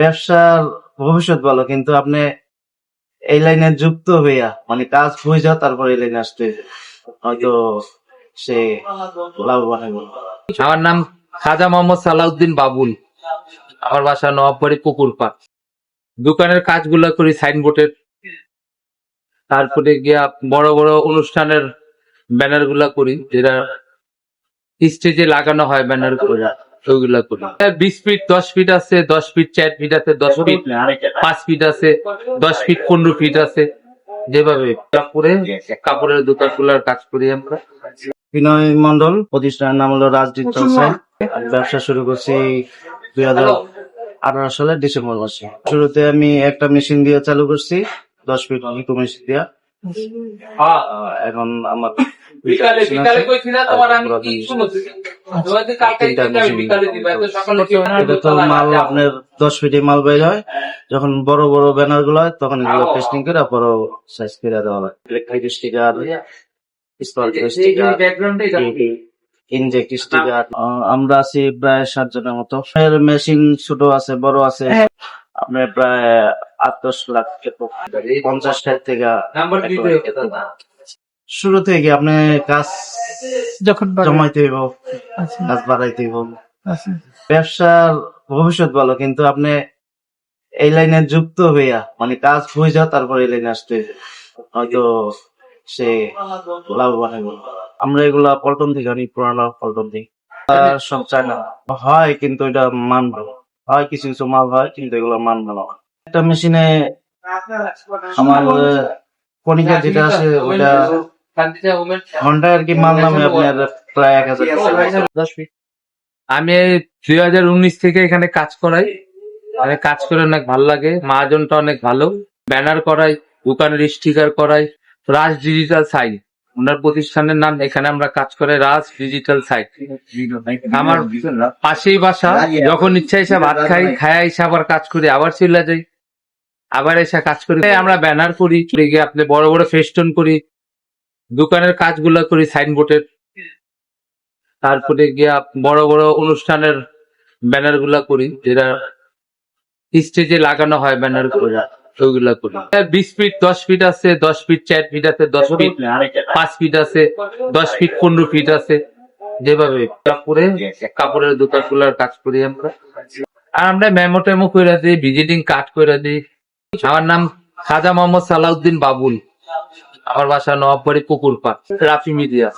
ব্যবসার ভবিষ্যৎ ভালো, কিন্তু আপনি এই লাইনে যুক্ত হইয়া মানে কাজ হয়ে যাও তারপর এই লাইনে আসতে হয়তো সে লাভবান আমার নাম খাজা মোহাম্মদ সালাউদ্দিন বাবুল। আমার বাসা নবাববাড়ি পুকুর পাড়। দোকানের কাজগুলো করি সাইনবোর্ডের। তারপরে গিয়া বড় বড় অনুষ্ঠানের ব্যানারগুলা করি, যেটা স্টেজে লাগানো হয় ব্যানার ওইগুলা করি। বিশ ফিট দশ ফিট আছে দশ ফিট চার ফিট আছে দশ ফিট পাঁচ ফিট আছে দশ ফিট পনেরো ফিট আছে যেভাবে কাপড়ে কাপড়ের দোকানগুলার কাজ করি আমরা। বিনয় মন্ডল প্রতিষ্ঠানের নাম হলো রাজদীপ আমি ব্যবসা শুরু করছি দুই হাজার আঠারো সালের ডিসেম্বর মাসে। শুরুতে আমি একটা মেশিন দিয়ে চালু করছি দশ ফিট ইকো মেশিন দিয়া। আহ, এখন আমার মাল আপনার দশ ফিটে মাল বের হয় যখন বড় বড় ব্যানারগুলো হয় তখন এগুলো পেস্টিং করে বড় সাইজ করে দেওয়া হয়। স্টিকার স্টিকার ইনজেক্ট স্টিকার আমরা আছি প্রায় সাত জনের মতো। এর মেশিন ছোট আছে বড় আছে। আপনার প্রায় আট দশ লাখ পঞ্চাশ ষাট থেকে শুরু থেকে আপনি কাজ যখন। জমাইতে হইব আচ্ছা, কাজ বাড়াইতে হইব। আচ্ছা। ব্যবসার ভবিষ্যৎ ভালো কিন্তু আপনি এই লাইনে যুক্ত হইয়া মানে কাজ হয়ে যাও তারপর এই লাইনে আসতে হয়তো সে লাভবান হবে আমরা এগুলা পল্টন থেকে আনি পুরানো পল্টন থেকে সব চায় না। হয় কিন্তু এটা মান ভালো। হয় কিছু কিছু মাল হয় কিন্তু এগুলো মান ভালো। একটা মেশিনে আমার কণিকা যেটা আছে ওটা ঘন্টায় আর কি মাল নামে আপনার প্রায় এক হাজার আমি দুই হাজার উনিশ থেকে এখানে কাজ করাই। মানে কাজ করে অনেক ভালো লাগে। মহাজনটা অনেক ভালো। ব্যানার করাই দোকানের স্টিকার করাই। রাজ ডিজিটাল সাইট ওনার প্রতিষ্ঠানের নাম এখানে আমরা কাজ করে রাজ ডিজিটাল সাইট আমার পাশেই বাসা। যখন ইচ্ছা এসে ভাত খাই খায়া এসে আবার কাজ করি আবার চলে যাই। আবার এসে কাজ করি। আমরা ব্যানার করি গিয়ে আপনি বড় বড় ফেস্টন করি। দোকানের কাজগুলো করি সাইনবোর্ডের তারপরে গিয়া বড় বড় অনুষ্ঠানের ব্যানারগুলা করি যেটা স্টেজে লাগানো হয় ব্যানার ওইগুলা করি। বিশ ফিট দশ ফিট আছে দশ ফিট চার ফিট আছে দশ ফিট পাঁচ ফিট আছে দশ ফিট পনেরো ফিট আছে যেভাবে। কাপড়ে কাপড়ের দোকানগুলার কাজ করি আমরা। আর আমরা মেমো টেমো করে দিই ভিজিটিং কার্ড করে দিই। আমার নাম খাজা মোহাম্মদ সালাউদ্দিন বাবুল। আমার বাসা নবাববাড়ি পুকুর পাড় রাফি মিডিয়া।